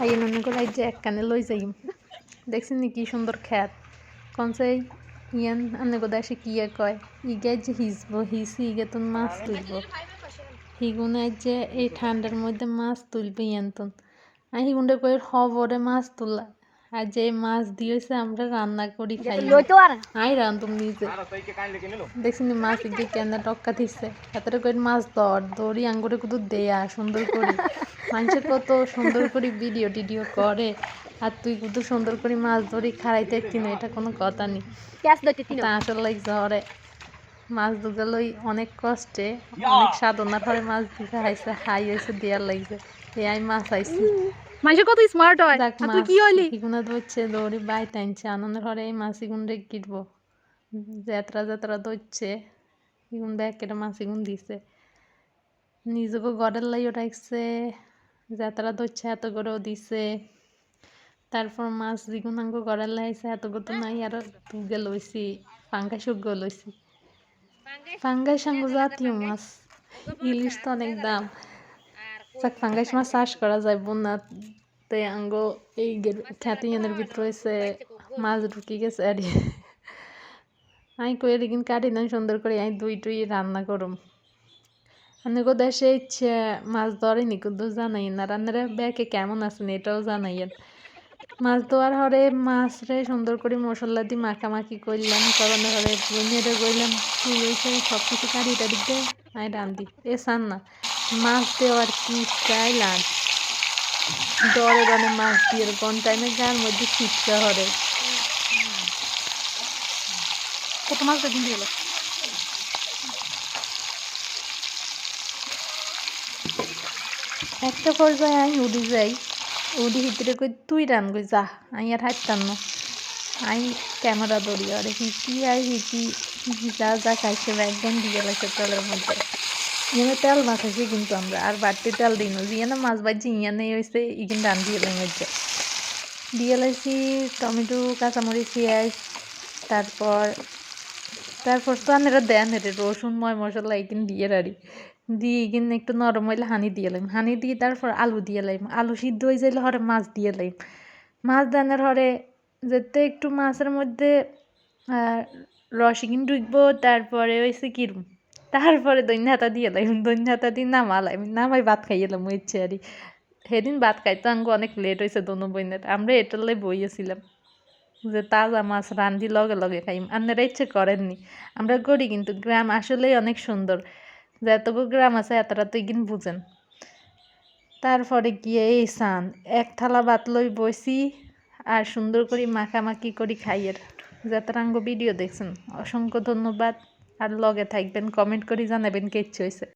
খাইয়ে মনে করে যে এক কানে লই যাই দেখছেন নি কি সুন্দর খ্যাত। কোন সেই ইয়ান আনে গোদা সে কি আর কয়? ইগে যে হিসবো হিসি ইগে তো মাছ তুলবো। হিগুনে যে এই ঠান্ডার মধ্যে মাছ তুলবে ইয়ান্তন আর হিগুন্ডে কয়ে হবরে মাছ তোলা। আর যে মাছ দিয়েছে আমরা রান্না করি খাই আই রান্ধুম নিজে। দেখছি নি মাছ দিকে কেন টক্কা দিচ্ছে হাতের করে মাছ ধর দড়ি আঙ্গুরে কুদু দেয়া সুন্দর করে। মানুষের কত সুন্দর করে ভিডিও টিডিও করে আর তুই কত সুন্দর করে মাছ ধরি খাড়াইতে কিনো এটা কোনো কথা নেই। আসলে লাগছে হরে মাছ দুগুলোই অনেক কষ্টে অনেক সাধনার পরে মাছ দিতে হাইছে হাই হয়েছে দেয়ার লাগছে এই আমি মাছ আইছি। মানুষ কত স্মার্ট হয়। দেখ মাছ তুই কি হইলি? ইগুনা ধরছে দৌড়ি বাই টানছে আনন্দের হরে এই মাছ ইগুনরে কিটবো। যাত্রা যাত্রা ধরছে ইগুন ব্যাগ কেটে মাছ ইগুন দিছে। নিজেকে গড়ের লাইও রাখছে যাত্রা ধরছে এত করেও দিছে। তারপর মাছ আঙ্গ গড়ের লাইছে এত তো নাই, আর তুগে লইছি পাঙ্গাই সুগ লইছি। পাঙ্গাই সাঙ্গ জাতীয় মাছ, ইলিশ তো অনেক দাম। যাক ফাঙ্গাইশ মাছ চাষ করা যায়, বন্যাতে আঙ্গ এই খ্যাতিয়ানের ভিতরে হয়েছে মাছ ঢুকি গেছে আর আমি কই এদিন কাটি না সুন্দর করে আমি দুই টুই রান্না করুম। কো দেশে ইচ্ছে মাছ ধরেনি কিন্তু জানাই না রান্নারা ব্যাকে কেমন আছেন এটাও জানাইয়েন। মাছ ধোয়ার হরে মাছ রে সুন্দর করে মশলা দিয়ে মাখামাখি করলাম করনে হরে গইলাম তুই হয়েছে সব কিছু কাটি টাড়ি দে আমি রান্ধি এ সান না মাছ দেওয়ার কি স্টাইল আর ডরে ডরে মাছ দিয়ে কোন টাইমে গার মধ্যে ছিটকা হরে কত মাছ দেখুন দিয়ে একটা পর্যায়ে আমি উড়ি যাই। উড়ি ভিতরে কই তুই রান গই যা, আমি আর হাঁটতাম না। আমি ক্যামেরা ধরি, আর হিকি আর হিকি যা যা খাইছে একদম দিয়ে লাগছে তেলের মধ্যে। ইয়ানে তেল মাখাইছি কিন্তু আমরা, আর বাড়তি তেল দিই না। জিয়ানে মাছ ভাজি ইয়ানে হয়েছে ইগিন রান দিয়ে মধ্যে। দিয়ে লাইছি টমেটো, কাঁচামরিচ, পেঁয়াজ, তারপর তারপর তো আনেরা দেন রসুন, ময় মশলা এখানে দিয়ে রাড়ি দিয়ে এখানে একটু নরম হইলে হানি দিয়ে লাইম। হানি দিয়ে তারপর আলু দিয়ে লাইম। আলু সিদ্ধ হয়ে যাইলে হরে মাছ দিয়ে লাইম। মাছ দানের হরে যেতে একটু মাছের মধ্যে রসিকিন ঢুকবো, তারপরে হয়েছে কিরম তারপরে দৈন্যাতা দিয়ে লাইম। দৈন্যাতা দিয়ে নামালাম নামাই ভাত খাইয়েলাম ইচ্ছে আরই সেদিন ভাত খাইতে আঙ্গ অনেক লেট হয়েছে দোনো বইনের আমরা এটালে বইয়েছিলাম যে তাজা মাছ রান্ধি লগে লগে খাইম। আপনারা ইচ্ছে করেননি। আমরা করি কিন্তু, গ্রাম আসলেই অনেক সুন্দর। যতটুকু গ্রাম আছে এতটা তো এগিন বুঝেন। তারপরে গিয়ে এই সান এক থালা ভাত লই বসি আর সুন্দর করে মাখামাখি করি খাইয়ের। যাতারাঙ্গ ভিডিও দেখছেন? অসংখ্য ধন্যবাদ। আর লগে থাকবেন কমেন্ট করে জানাবেন কে ইচ্ছে হয়েছে